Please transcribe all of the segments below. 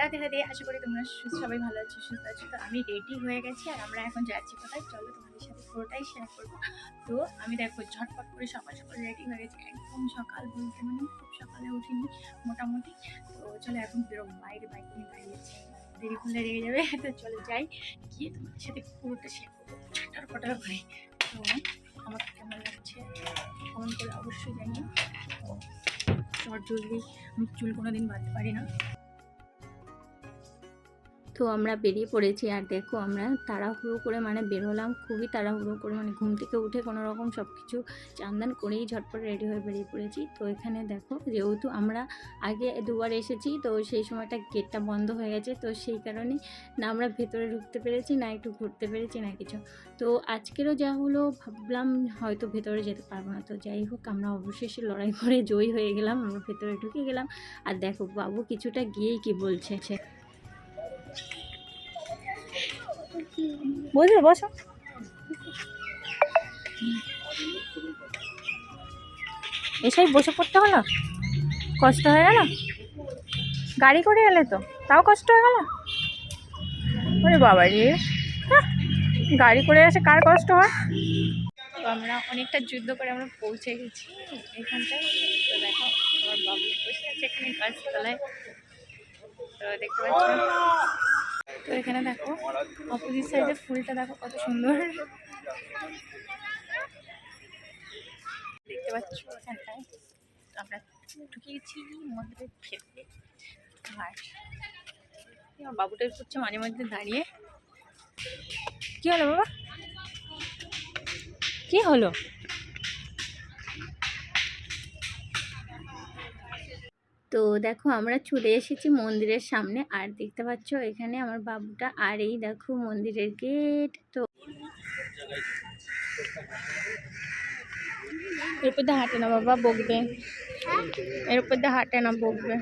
রাধে রাধে আশা করি তোমরা সবাই ভালো আছো, সুস্থ আছো। তো আমি রেডি হয়ে গেছি আর আমরা এখন যাচ্ছি কোথায়? চলো তোমাদের সাথে পুরোটাই শেয়ার করব। তো আমি দেখো ঝটপট করে সকাল সকাল রেডি হয়ে গেছি। একদম সকাল বলতে মানে খুব সকালে উঠিনি মোটামুটি। তো চলো এখন বেরোবো। বাইরে বাইক নিয়ে দাঁড়িয়েছি দেরি করলে রেগে যাবে। তো চলো যাই। গিয়ে তোমাদের সাথে পুরোটা শেয়ার করব। ছটার ফটার করে তো আমার কেমন লাগছে? কমেন্ট করে? অবশ্যই জানিয়ে চট জলদি আমি চুল কোনো দিন বাঁধতে পারি না। তো আমরা বেরিয়ে পড়েছি আর দেখো আমরা তাড়াহুড়ো করে মানে বেরোলাম খুবই তাড়াহুড়ো করে মানে ঘুম থেকে উঠে কোনো রকম সব কিছু চান্দান করেই ঝটপট রেডি হয়ে বেরিয়ে পড়েছি। তো এখানে দেখো যেহেতু আমরা আগে দুবার এসেছি, তো সেই সময়টা গেটটা বন্ধ হয়ে গেছে, তো সেই কারণে না আমরা ভেতরে ঢুকতে পেরেছি, না একটু ঘুরতে পেরেছি, না কিছু। তো আজকেরও যা হলো ভাবলাম হয়তো ভেতরে যেতে পারব না। তো যাই হোক, আমরা অবশেষে লড়াই করে জয়ী হয়ে গেলাম, আমরা ভেতরে ঢুকে গেলাম। আর দেখো বাবু কিছুটা গিয়েই কি বলছে বুঝলে বসো। এসেই বসে পড়তে হলো? কষ্ট হয়ে গেল? গাড়ি করে এলে তো, তাও কষ্ট হয়ে গেল? ওরে বাবা রে। গাড়ি করে আসে কার কষ্ট হয়? তো আমরা অনেকটা যুদ্ধ করে আমরা পৌঁছে গেছি এখানটায়। তো দেখো, আমার বাবু বসে আছে এখানে গাছতলায়। তো দেখতে পাচ্ছ তো এখানে দেখো অপোজিট সাইডে ফুলটা দেখো কত সুন্দর। দেখতে পাচ্ছ এখানটায়? তো আমরা ঢুকে গেছি মন্দিরের ভেতরে আর আমার বাবুটা করছে মাঝে মাঝে দাঁড়িয়ে। কি হলো বাবা? কি হলো? তো দেখো আমরা চলে এসেছি মন্দিরের সামনে। আর দেখতে পাচ্ছ এখানে আমার বাবুটা। আর এই দেখো মন্দিরের গেট। তো এর উপর দিয়ে হাঁটে না বাবা বকবে। এর উপর দিয়ে হাঁটে না বকবে।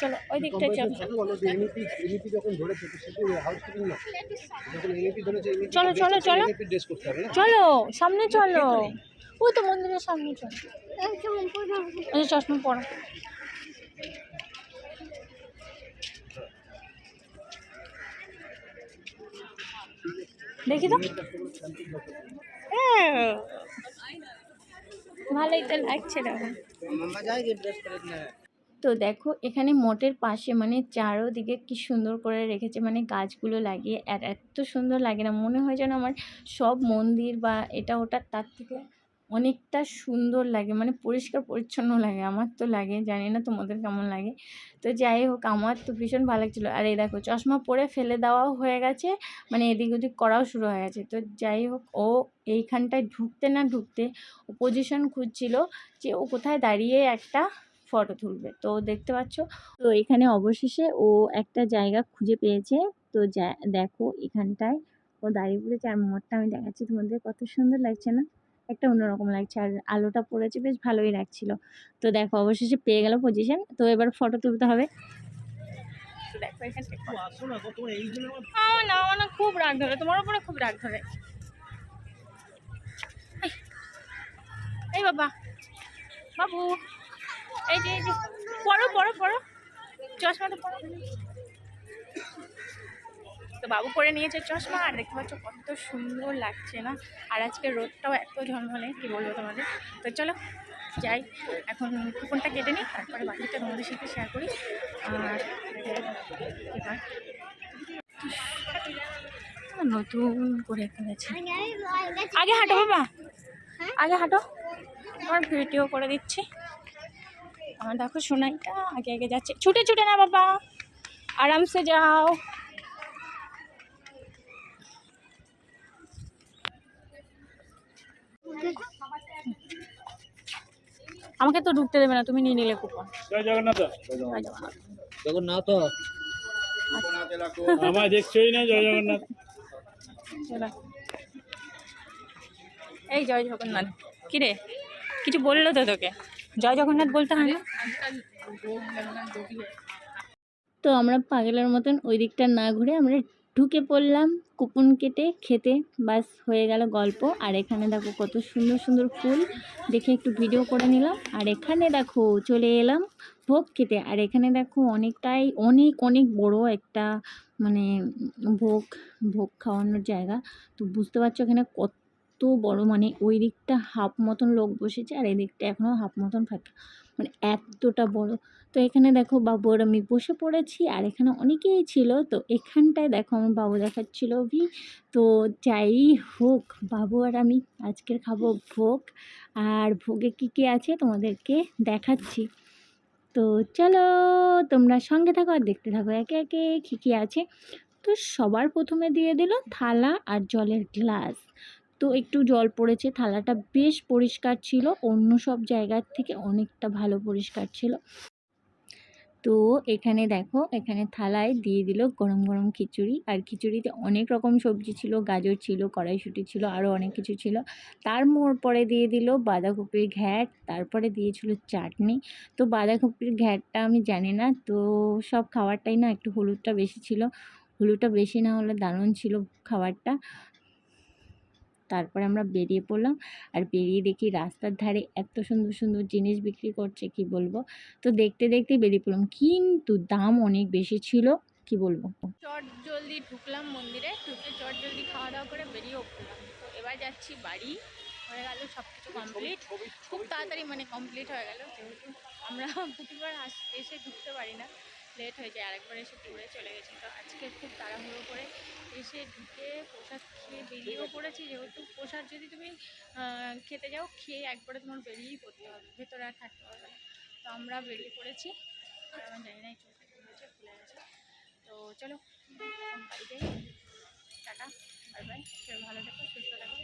চলো ওই দিকটায় চলো চলো চলো। চলো চলো সামনে চলো। ওই তো মন্দিরের সামনে চলো। চশমা পড়ো দেখি তো। হ্যাঁ। ভালোই তো লাগছে তো দেখো, এখানে মোটের পাশে মানে চারোদিকে কি সুন্দর করে রেখেছে মানে গাছগুলো লাগিয়ে। এত সুন্দর লাগে না, মনে হয় যেন আমার সব মন্দির বা এটা ওটা তার থেকে অনেকটা সুন্দর লাগে মানে পরিষ্কার পরিচ্ছন্ন লাগে, আমার তো লাগে, জানি না তোমাদের কেমন লাগে। তো যাই হোক, আমার তো ভীষণ ভালো লাগছিল। আর এই দেখো, চশমা পরে ফেলে দেওয়াও হয়ে গেছে মানে এদিক ওদিক করাও শুরু হয়ে গেছে। তো যাই হোক, ও এইখানটায় ঢুকতে না ঢুকতে ও পজিশন খুঁজছিল যে ও কোথায় দাঁড়িয়ে একটা ফটো তুলবে। তো দেখতে পাচ্ছ, তো এখানে অবশেষে ও একটা জায়গা খুঁজে পেয়েছে। তো দেখো এখানটায় ও দাঁড়িয়ে পড়েছে। আর মোড়টা আমি দেখাচ্ছি তোমাদের কত সুন্দর লাগছে না? একটা অন্যরকম লাগছে। আর আলোটা পড়েছে বেশ ভালোই লাগছিল। তো দেখো অবশেষে পেয়ে গেল পজিশন তো এবার ফটো তুলতে হবে। তো দেখো এখান থেকে আমার না না খুব রাগ ধরে তোমার উপরে খুব রাগ ধরে। এই, বাবা বাবু এই এই যে পড়ো পড়ো পড়ো। চশমাটা পড়ো। তো বাবু পরে নিয়েছে চশমা, আর দেখতে পাচ্ছ কত সুন্দর লাগছে না? আর আজকে রোদটাও এত ঝলমলে কি বলব তোমাদের? তো চলো, যাই। এখন কুপনটা কেটে নিই, তারপরে বাকিটা তোমাদের সাথে শেয়ার করি। আর নতুন করে ফেলেছে আগে হাঁটো বাবা। আগে হাঁটো। আমার ভিডিও করে দিচ্ছি। আমার দেখো সোনাইটা আগে আগে যাচ্ছে। ছুটে ছুটে না বাবা। আরামসে যাও। আমাকে তো ঢুকতে দেবে না তুমি নিয়ে নিলে কুপন জয় জগন্নাথ। জয় জগন্নাথ। জগন্নাথ। আমায় দেখছই না জয় জগন্নাথ। এই জয় জগন্নাথ। কিরে? কিছু বলল তো তোকে? জয় জগন্নাথ বলতে হয় না? তো আমরা পাগলের মতন ওই দিকটা না ঘুরে আমরা ঢুকে পড়লাম, কুপন কেটে খেতে বাস হয়ে গেল গল্প। আর এখানে দেখো কত সুন্দর সুন্দর ফুল, দেখে একটু ভিডিও করে নিলাম। আর এখানে দেখো চলে এলাম ভোগ খেতে। আর এখানে দেখো অনেকটাই, অনেক অনেক বড় একটা মানে ভোগ ভোগ খাওয়ানোর জায়গা। তো বুঝতে পারছ এখানে কত বড় মানে ওই দিকটা হাফ মতন লোক বসেছে আর এই দিকটা এখনও হাফ মতন ফাঁকা। মানে এতটা বড়। তো এখানে দেখো বাবু আর আমি বসে পড়েছি আর এখানে অনেকেই ছিল। তো এখানটায় দেখো আমার বাবু দেখাচ্ছিল ভি তো যাই হোক, বাবু আর আমি আজকের খাব ভোগ। আর ভোগে কী কী আছে তোমাদেরকে দেখাচ্ছি। তো চলো, তোমরা সঙ্গে থাকো আর দেখতে থাকো একে একে কী কী আছে। তো সবার প্রথমে দিয়ে দিল থালা আর জলের গ্লাস। তো একটু জল পড়েছে, থালাটা বেশ পরিষ্কার ছিল, অন্য সব জায়গার থেকে অনেকটা ভালো পরিষ্কার ছিল। তো এখানে দেখো, এখানে থালায় দিয়ে দিল গরম গরম খিচুড়ি, আর খিচুড়িতে অনেক রকম সবজি ছিল, গাজর ছিল, কড়াইশুঁটি ছিল আরও অনেক কিছু ছিল। তার মোড় পরে দিয়ে দিল বাঁধাকপির ঘ্যাট, তারপরে দিয়েছিল চাটনি। তো বাঁধাকপির ঘ্যাটটা আমি জানি না, তো সব খাবারটাই না একটু হলুদটা বেশি ছিল। হলুদটা বেশি না হলে দারুণ ছিল খাবারটা। তারপরে আমরা বেরিয়ে পড়লাম আর বেরিয়ে দেখি রাস্তার ধারে এত সুন্দর সুন্দর জিনিস বিক্রি করছে কি বলব? তো দেখতে দেখতে বেরিয়ে পড়লাম। কিন্তু দাম অনেক বেশি ছিল কি বলব? চট জলদি ঢুকলাম মন্দিরে ঢুকে চট জলদি খাওয়া দাওয়া করে বেরিয়েও পড়লাম তো এবার যাচ্ছি বাড়ি হয়ে গেল সব কিছু কমপ্লিট খুব তাড়াতাড়ি মানে কমপ্লিট হয়ে গেল যেহেতু আমরা প্রতিবার আস- এসে ঢুকতে পারি না। লেট হয়ে যায়, আরেকবার এসে ঘুরে চলে গেছি। তো আজকে খুব তাড়াহুড়ো করে এসে ঢুকে প্রসাদ খেয়ে বেরিয়েও পড়েছি। যেহেতু প্রসাদ যদি তুমি খেতে যাও, খেয়ে একবারে তোমার বেরিয়েই পড়তে হবে, ভেতরে আর থাকতে হবে না। তো আমরা বেরিয়ে পড়েছি। আর আমার জানি না কী হয়েছে খুলে গেছে। তো চলো বাড়ি যাই। Tata, bye bye. ভালো থেকো, সুস্থ থাকো।